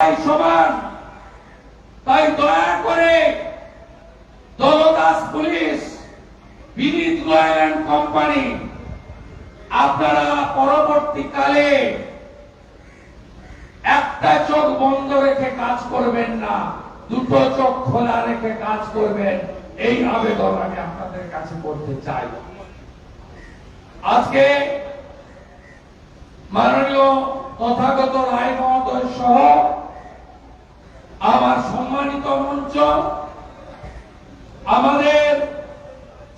সমান তাই দয়া করে দলদাস পুলিশ, বিনীত কোম্পানি, আপনারা পরবর্তীকালে একটা চোখ বন্ধ রেখে কাজ করবেন না, দুটো চোখ খোলা রেখে কাজ করবেন, এই আবেদন আমি আপনাদের কাছে করতে চাই। আজকে মাননীয় তথাগত রায় মহোদয় সহ আমার সম্মানিত মঞ্চ, আমাদের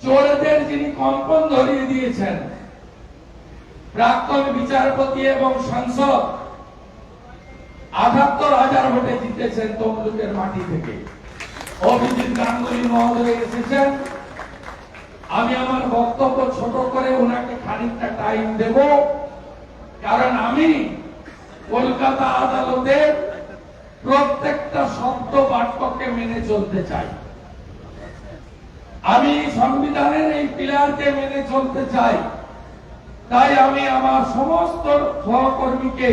চোরদের যিনি কম্পন ধরিয়ে দিয়েছেন, প্রাক্তন বিচারপতি এবং সাংসদ, আটাত্তর হাজার ভোটে জিতেছেন তমলুকের মাটি থেকে। অভিজিৎ গাঙ্গুলি মহোদয় এসেছেন। আমি আমার বক্তব্য ছোট করে ওনাকে খানিকটা টাইম দেব। কারণ আমি কলকাতা আদালতের প্রত্যেকটা শব্দ বাক্যকে মেনে চলতে চাই। আমি সংবিধানের এই পিলারকে মেনে চলতে চাই। তাই আমি আমার সমস্ত সহকর্মীকে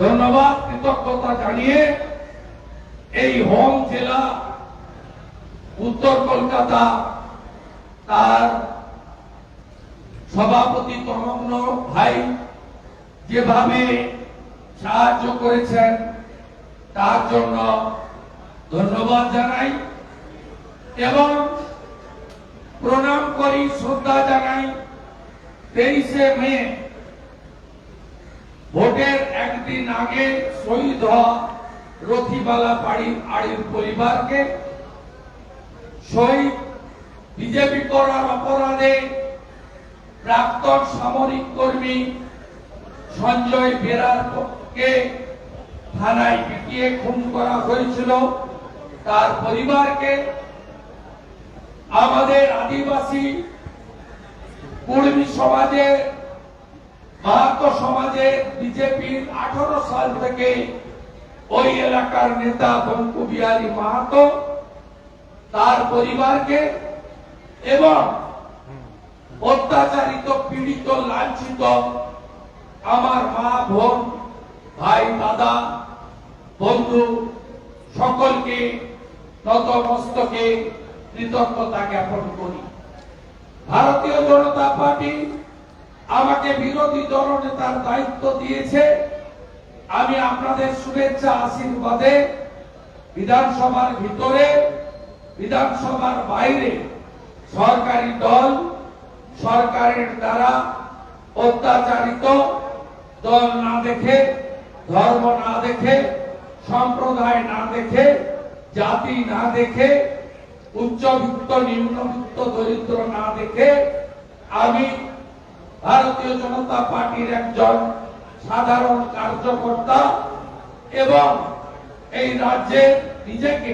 ধন্যবাদ, কৃতজ্ঞতা জানিয়ে এই হোম জেলা উত্তর কলকাতা তার সভাপতি তমগ্ন ভাই যেভাবে সাহায্য করেছেন তার জন্য ধন্যবাদ জানাই এবং প্রণাম করি, শ্রদ্ধা জানাই। তেইশে মে, ভোটের একদিন আগে শহীদ হওয়া রথিবালা বাড়ির আড়ির পরিবারকে শহীদ বিজেপি করার অপরাধে প্রাক্তন সামরিক কর্মী সঞ্জয় বেরারকে থানায় পিটিয়ে খুন করা হয়েছিল। তার পরিবারকে আমাদের আদিবাসী কর্মী সমাজে মাহাতো সমাজে বিজেপির আঠারো সাল থেকে ওই এলাকার নেতা বঙ্কু বিহারী মাহাতো তার পরিবারকে এবং অত্যাচারিত, পীড়িত, লাঞ্ছিত আমার মা, বোন, ভাই, দাদা বন্ধু, সকলকে নতমস্তকে কৃতজ্ঞতা জ্ঞাপন করি। ভারতীয় জনতা পার্টি আমাকে বিরোধী দলনেতার দায়িত্ব দিয়েছে। আমি আপনাদের শুভেচ্ছা, আশীর্বাদে বিধানসভার ভিতরে, বিধানসভার বাইরে সরকারি দল, সরকারের দ্বারা অত্যাচারিত দল না দেখে, ধর্ম না দেখে সম্প্রদায় না দেখে, জাতি না দেখে, উচ্চবিত্ত, নিম্নবিত্ত, দরিদ্র না দেখে, আমি ভারতীয় জনতা পার্টির একজন সাধারণ কার্যকর্তা এবং এই রাজ্যে নিজেকে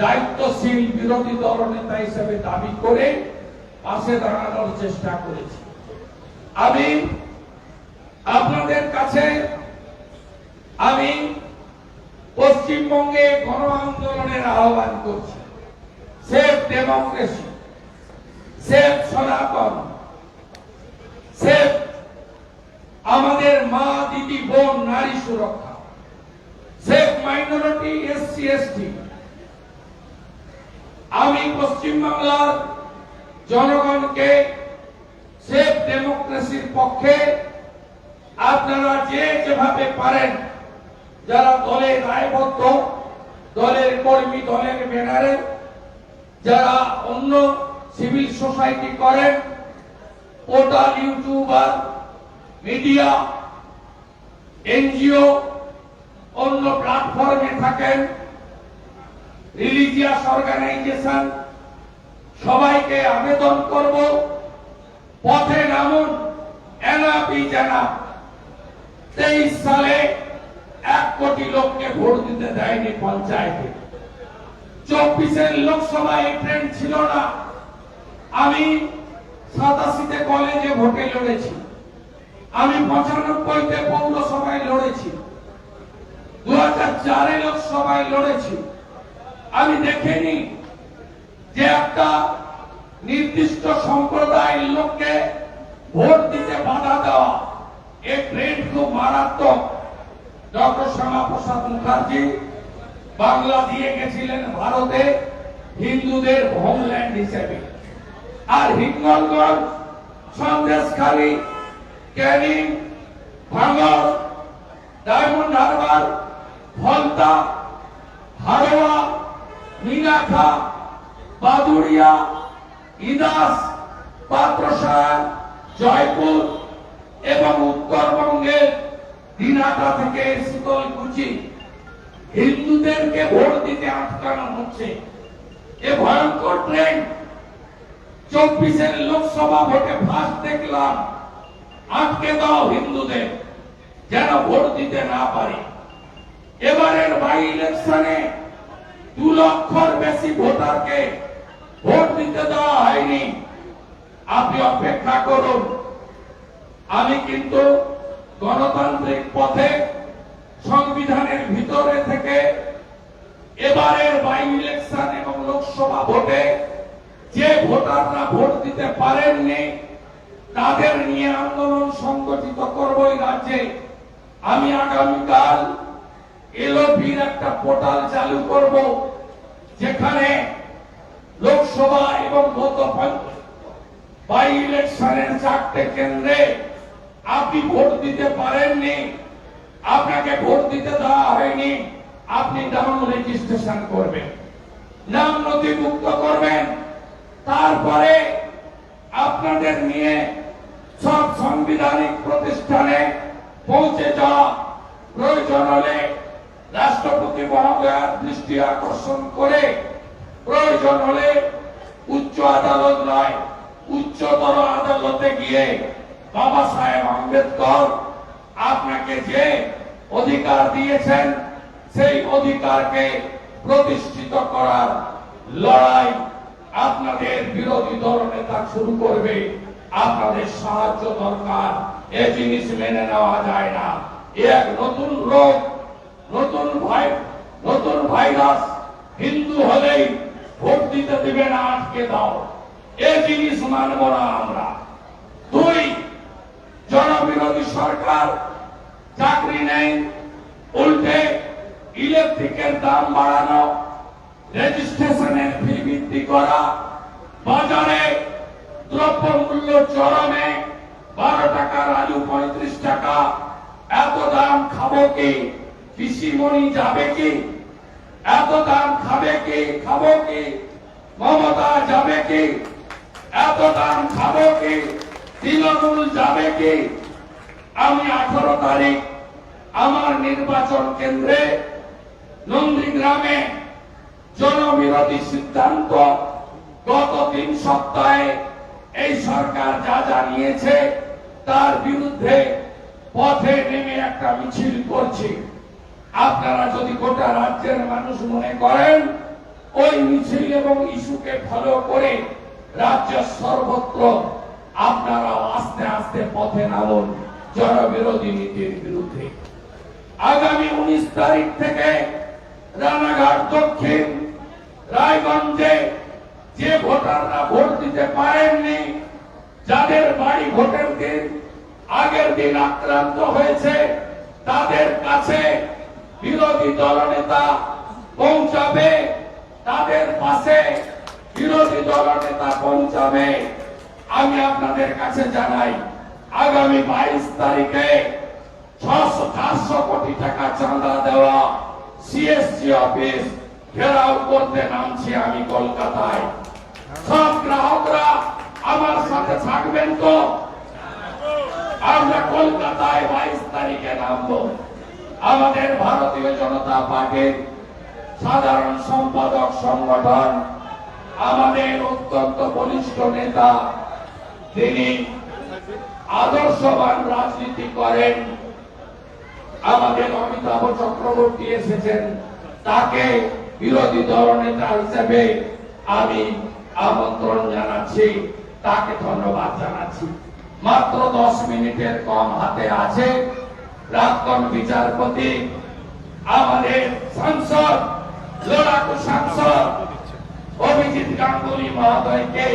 দায়িত্বশীল বিরোধী দলনেতা হিসেবে দাবি করে পাশে দাঁড়ানোর চেষ্টা করেছি। আমি আপনাদের কাছে আমি পশ্চিমবঙ্গে গণ আন্দোলনের আহ্বান করছি। Safe democracy, safe Sanatan, safe আমাদের মা, দিদি, বোন, নারী সুরক্ষা, সেফ মাইনরিটি এসসি এসটি আমি পশ্চিমবাংলার জনগণকে সেফ ডেমোক্রেসির পক্ষে আপনারা যে যেভাবে পারেন যারা দলে দায়বদ্ধ, দলের কর্মী, দলের ব্যানারে, যারা অন্য সিভিল সোসাইটি করেন পোর্টাল ইউটিউবার, মিডিয়া, এনজিও, অন্য প্ল্যাটফর্মে থাকেন, রিলিজিয়াস অর্গানাইজেশন, সবাইকে আবেদন করব, পথে নামুন, এনাপি জানা তেইশ সালে এক কোটি লোককে ভোট দিতে দেয়নি পঞ্চায়েতে। চব্বিশের লোকসভায় এই ছিল না। আমি সাতাশিতে কলেজে ভোটে লড়েছি। আমি পঁচানব্বইতে পৌরসভায় লড়েছি। দু হাজার চারে লোকসভায় লড়েছি। আমি দেখিনি যে একটা নির্দিষ্ট সম্প্রদায়ের লোককে ভোট দিতে বাধা দেওয়া। এই ট্রেন্ড খুব মারাত্মক। ডক্টর শ্যামাপ্রসাদ মুখার্জি বাংলা দিয়ে গেছিলেন ভারতে হিন্দুদের হোমল্যান্ড হিসেবে। আর হিঙ্গলগঞ্জ সন্দেশখালী, ক্যানিং ভাঙর ডায়মন্ড হারবার ফলতা হারোয়া মিনাখা বাদুড়িয়া, ইদাস পাত্রসার জয়পুর এবং উত্তরবঙ্গের দিনাটা থেকে শীতলকুচি হিন্দুদেরকে ভোট দিতে আটকানো হচ্ছে। এ ভয়ঙ্কর ট্রেন। চব্বিশের লোকসভা ভোটে ফার্স্ট দেখলাম। আটকে দাও হিন্দুদের, যেন ভোট দিতে না পারে। এবারের বাই ইলেকশনে দু লক্ষর বেশি ভোটারকে ভোট দিতে দেওয়া হয়নি। আপনি অপেক্ষা করুন। আমি কিন্তু গণতান্ত্রিক পথে সংবিধানের ভিতরে থেকে এবারের বাই ইলেকশন এবং লোকসভা ভোটে যে ভোটাররা ভোট দিতে পারেননি, তাদের নিয়ে আন্দোলন সংগঠিত করব এই রাজ্যে। আমি আগামীকাল এলওপির একটা পোর্টাল চালু করব, যেখানে লোকসভা এবং গত বাই ইলেকশনের চারটে কেন্দ্রে আপনি ভোট দিতে পারেননি। আপনাকে ভোট দিতে দেওয়া হয়নি। আপনি নাম রেজিস্ট্রেশন করবেন। নাম নথিভুক্ত করবেন। তারপরে আপনাদের নিয়ে সব সাংবিধানিক প্রতিষ্ঠানে পৌঁছে যাওয়া প্রয়োজন হলে রাষ্ট্রপতি মহোদয়ের দৃষ্টি আকর্ষণ করে প্রয়োজন হলে উচ্চ আদালত নয়, উচ্চতর আদালতে গিয়ে বাবা সাহেব আম্বেদকর, আপনাকে যে অধিকার দিয়েছেন, সেই অধিকারকে প্রতিষ্ঠিত করার লড়াই আপনাদের বিরোধী দল নেতা শুরু করবে। আপনাদের সাহায্য দরকার, এ জিনিস মেনে নেওয়া যায় না। এক নতুন রোগ, নতুন ভাই, নতুন ভাইরাস, হিন্দু হলেই ভোট দিতে দিবে না আজকে দাও। এ জিনিস মানব না আমরা। জনবিরোধী সরকার চাকরি নেই, উল্টে ইলেকট্রিকের দাম বাড়ানো রেজিস্ট্রেশনের ফি বৃদ্ধি করা, বাজারে দ্রব্য মূল্য চরমে বারো টাকার আলু পঁয়ত্রিশ টাকা, এত দাম খাব কি? কৃষিমণি যাবে কি? এত দাম খাবে কি? খাব কি? মমতা যাবে কি? এত দাম খাব কি? তৃণমূল যাবে কি? আমি আঠারো তারিখ আমার নির্বাচন কেন্দ্রে নন্দীগ্রামে জনবিরোধী সিদ্ধান্ত গত তিন সপ্তাহে এই সরকার যা যা নিয়েছে তার বিরুদ্ধে পথে নেমে একটা মিছিল করছি। আপনারা যদি গোটা রাজ্যের মানুষ মনে করেন, ওই মিছিল এবং ইস্যুকে ফলো করে রাজ্যের সর্বত্র আপনারা আস্তে আস্তে পথে নামুন জনবিরোধী নীতির বিরুদ্ধে। আগামী উনিশ তারিখ থেকে রানাঘাট দক্ষিণ, রায়গঞ্জে যে ভোটাররা ভোট দিতে পারেননি, যাদের বাড়ি ভোটের দিন আগের দিন আক্রান্ত হয়েছে, তাদের কাছে বিরোধী দলনেতা পৌঁছাবে, তাদের পাশে বিরোধী দলনেতা পৌঁছাবে। আমি আপনাদের কাছে জানাই, আগামী বাইশ তারিখে ছশো চারশো কোটি টাকা চাঁদা দেওয়া সিএসসি অফিস ঘেরাও করতে নামছি আমি কলকাতায়। সব গ্রাহকরা আমার সাথে থাকবেন তো? আমরা কলকাতায় বাইশ তারিখে নামবো। আমাদের ভারতীয় জনতা পার্টির সাধারণ সম্পাদক সংগঠন, আমাদের অত্যন্ত বলিষ্ঠ নেতা তিনি আদর্শবান রাজনীতি করেন। আমাদের অমিতাভ চক্রবর্তী এসেছেন। তাকে বিরোধী দল নেতা হিসেবে আমি আমন্ত্রণ জানাচ্ছি। তাকে ধন্যবাদ জানাচ্ছি। মাত্র দশ মিনিটের কম হাতে আছে। প্রাক্তন বিচারপতি, আমাদের সাংসদ, লড়াকু সাংসদ, অভিজিৎ গাঙ্গুলি মহোদয়কে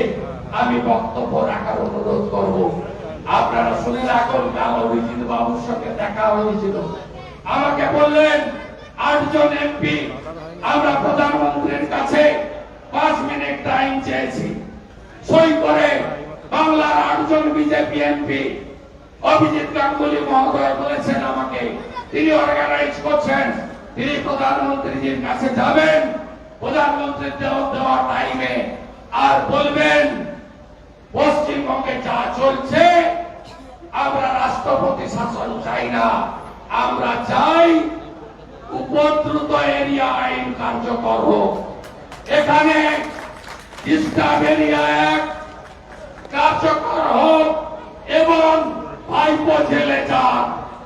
আমি বক্তব্য রাখার অনুরোধ করব। আপনারা শুনে রাখুন, কাল অভিজিৎ বাবুর সঙ্গে দেখা হয়েছিল। আমাকে বললেন, আটজন এমপি, আমরা প্রধানমন্ত্রীর কাছে পাঁচ মিনিট টাইম চেয়েছি। সই করে বাংলার আটজন বিজেপি এমপি, অভিজিৎ গাঙ্গুলি মহোদয় বলেছেন আমাকে, তিনি অর্গানাইজ করছেন, তিনি প্রধানমন্ত্রীজির কাছে যাবেন, প্রধানমন্ত্রীর দেওয়া টাইমে আর বলবেন চলছে আমরা রাষ্ট্রপতি শাসন চাই না আমরা চাই উপদ্রুত এরিয়া আইন কার্যকর হোক। এখানে ডিস্টার্ব এরিয়া অ্যাক্ট কার্যকর হোক এবং ভাইপো জেলে যান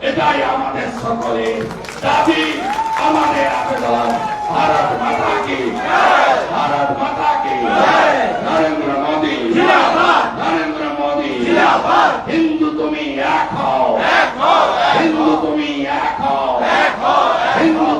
এটাই আমাদের সকলের দাবি আমাদের আবেদন। ভারত মাতা কি? ভারত মাতা কি? নরেন্দ্র মোদী। হিন্দু তুমি এক হও। হিন্দু তুমি এক হও। হিন্দু তুমি এক হও।